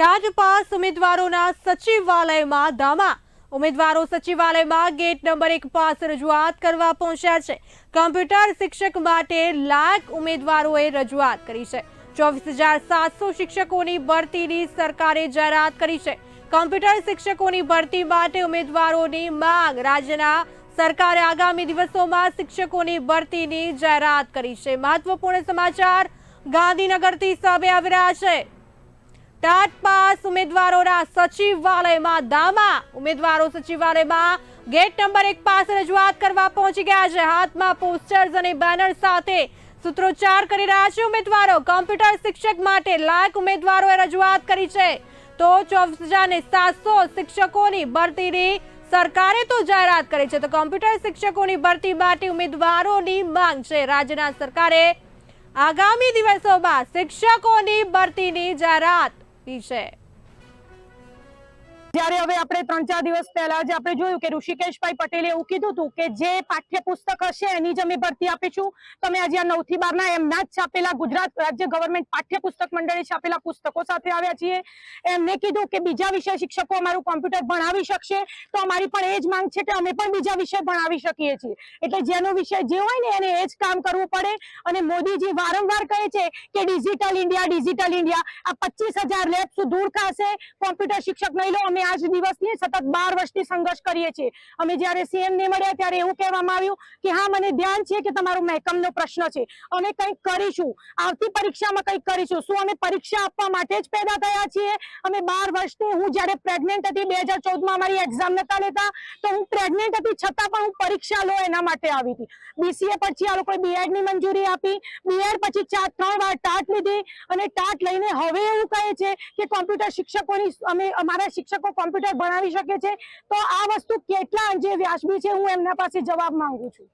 TAT pass ઉમેદવારોના સચિવાલયમાં ધામા. ઉમેદવારો સચિવાલયમાં ગેટ નંબર એક પાસ રજૂઆત કરવા પહોંચ્યા છે. કમ્પ્યુટર શિક્ષક માટે લાખ ઉમેદવારોએ રજૂઆત કરી છે. ચોવીસ હજાર સાતસો શિક્ષકોની ભરતીની સરકારે જાહેરાત કરી છે. કમ્પ્યુટર શિક્ષકોની ભરતી માટે ઉમેદવારોની માંગ. રાજ્યના સરકારે આગામી દિવસોમાં શિક્ષકોની ભરતીની જાહેરાત કરી છે. મહત્વપૂર્ણ સમાચાર ગાંધીનગરથી સામે આવી રહ્યા છે. ટાટ પાસ ઉમેદવારોના સચિવાલયમાં દામા. ઉમેદવારો સચિવાલયમાં ગેટ નંબર એક પાસે રજૂઆત કરવા પહોંચી ગયા છે. હાથમાં પોસ્ટર્સ અને બેનર સાથે સૂત્રોચ્ચાર કરી રહ્યા છે ઉમેદવારો. કોમ્પ્યુટર શિક્ષક માટે લાયક ઉમેદવારોએ રજૂઆત કરી છે. તો ચોવીસ હજાર સાતસો શિક્ષકોની ભરતીની સરકારે તો જાહેરાત કરી છે. તો કોમ્પ્યુટર શિક્ષકોની ભરતી માટે ઉમેદવારોની માંગ છે. રાજ્યના સરકારે આગામી દિવસોમાં શિક્ષકોની ભરતીની જાહેરાત કરી છે. જ્યારે હવે આપણે ત્રણ ચાર દિવસ પહેલા જે આપણે જોયું કે ઋષિકેશભાઈ પટેલે એવું કીધું હતું કે જે પાઠ્યપુસ્તક હશે એની જ અમે ભરતી આપીશું. તમે આજે આ નવથી બાર એમના જ છાપેલા ગુજરાત રાજ્ય ગવર્મેન્ટ પાઠ્યપુસ્તક મંડળે છાપેલા પુસ્તકો સાથે આવ્યા છીએ. એમને કીધું કે બીજા વિષય શિક્ષકો અમારું કોમ્પ્યુટર ભણાવી શકશે. તો અમારી પણ એ જ માંગ છે કે અમે પણ બીજા વિષય ભણાવી શકીએ છીએ. એટલે જેનો વિષય જે હોય ને એને એ જ કામ કરવું પડે. અને મોદીજી વારંવાર કહે છે કે ડિજિટલ ઇન્ડિયા ડિજિટલ ઇન્ડિયા આ પચીસ હજાર લેબ સુધૂર ખાશે કોમ્પ્યુટર શિક્ષક નહીં લો, અમે આજ દિવસની સતત બાર વર્ષથી સંઘર્ષ કરીએ છીએ. અમે જ્યારે સીએમ ને મળ્યા ત્યારે એવું કહેવામાં આવ્યું કે હા, મને ધ્યાન છે કે તમારો મહેકમનો પ્રશ્ન છે. અમે કંઈક કરીશું. આવતી પરીક્ષામાં કંઈક કરીશું. શું અમે પરીક્ષા આપવા માટે જ પેદા થયા છીએ? અમે બાર વર્ષથી હું જ્યારે પ્રેગ્નેન્ટ હતી, બે હજાર ચૌદમાં અમારી એક્ઝામ નતા લેતા, તો હું પ્રેગ્નેન્ટ હતી છતાં પણ હું પરીક્ષા લો એના માટે આવી હતી. બીસીએ પછી આ લોકોએ બીએડની મંજૂરી આપી. બીએડ પછી ચાર ત્રણ વાર ટાટ લીધી અને ટાટ લઈને હવે એવું કહે છે કે કોમ્પ્યુટર શિક્ષકોની અમે અમારા શિક્ષકો કોમ્પ્યુટર ભણાવી શકે છે? તો આ વસ્તુ કેટલા અંજે વ્યાજબી છે? હું એમના પાસે જવાબ માંગુ છું.